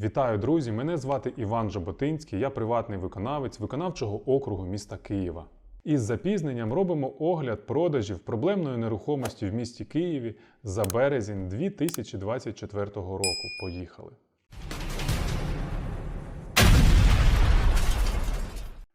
Вітаю, друзі! Мене звати Іван Жаботинський, я приватний виконавець виконавчого округу міста Києва. Із запізненням робимо огляд продажів проблемної нерухомості в місті Києві за березень 2024 року. Поїхали.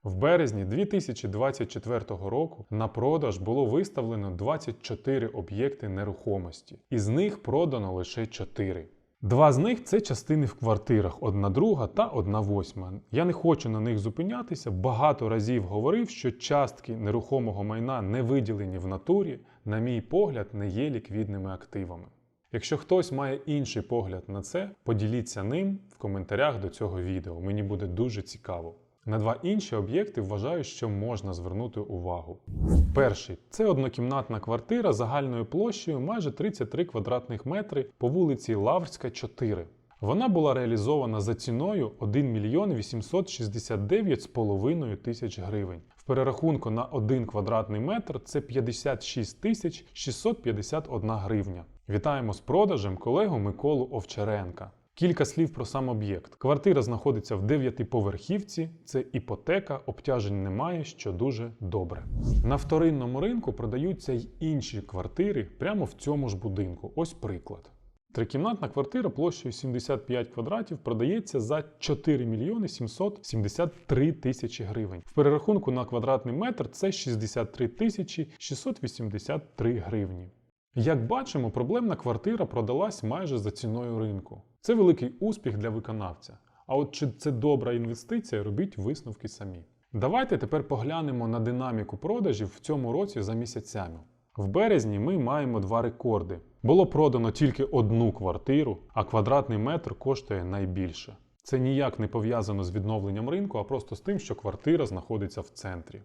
В березні 2024 року на продаж було виставлено 24 об'єкти нерухомості, із них продано лише 4. Два з них це частини в квартирах, одна друга та одна восьма. Я не хочу на них зупинятися. Багато разів говорив, що частки нерухомого майна, не виділені в натурі, на мій погляд, не є ліквідними активами. Якщо хтось має інший погляд на це, поділіться ним в коментарях до цього відео. Мені буде дуже цікаво. На два інші об'єкти вважаю, що можна звернути увагу. Перший це однокімнатна квартира загальною площею майже 33 квадратних метри по вулиці Лаврська, 4. Вона була реалізована за ціною 1 мільйон 869,5 тисяч гривень. В перерахунку на 1 квадратний метр це 56 тисяч 651 гривня. Вітаємо з продажем колегу Миколу Овчаренка. Кілька слів про сам об'єкт. Квартира знаходиться в дев'ятиповерхівці, це іпотека, обтяжень немає, що дуже добре. На вторинному ринку продаються й інші квартири прямо в цьому ж будинку. Ось приклад. Трикімнатна квартира площею 75 квадратів продається за 4 мільйони 773 тисячі гривень. В перерахунку на квадратний метр це 63 тисячі 683 гривні. Як бачимо, проблемна квартира продалась майже за ціною ринку. Це великий успіх для виконавця. А от чи це добра інвестиція, робіть висновки самі. Давайте тепер поглянемо на динаміку продажів в цьому році за місяцями. В березні ми маємо два рекорди. Було продано тільки одну квартиру, а квадратний метр коштує найбільше. Це ніяк не пов'язано з відновленням ринку, а просто з тим, що квартира знаходиться в центрі.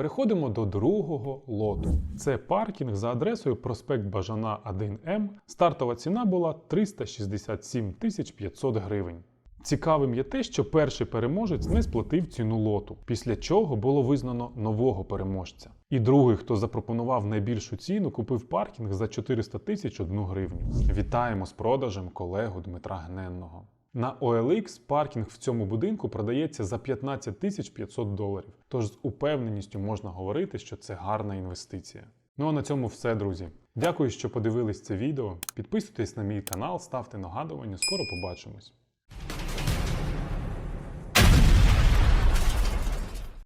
Переходимо до другого лоту. Це паркінг за адресою проспект Бажана 1М. Стартова ціна була 367 тисяч 500 гривень. Цікавим є те, що перший переможець не сплатив ціну лоту, після чого було визнано нового переможця. І другий, хто запропонував найбільшу ціну, купив паркінг за 400 тисяч 1 гривню. Вітаємо з продажем колегу Дмитра Гненного. На OLX паркінг в цьому будинку продається за 15 тисяч 500 доларів. Тож з упевненістю можна говорити, що це гарна інвестиція. Ну а на цьому все, друзі. Дякую, що подивились це відео. Підписуйтесь на мій канал, ставте нагадування. Скоро побачимось.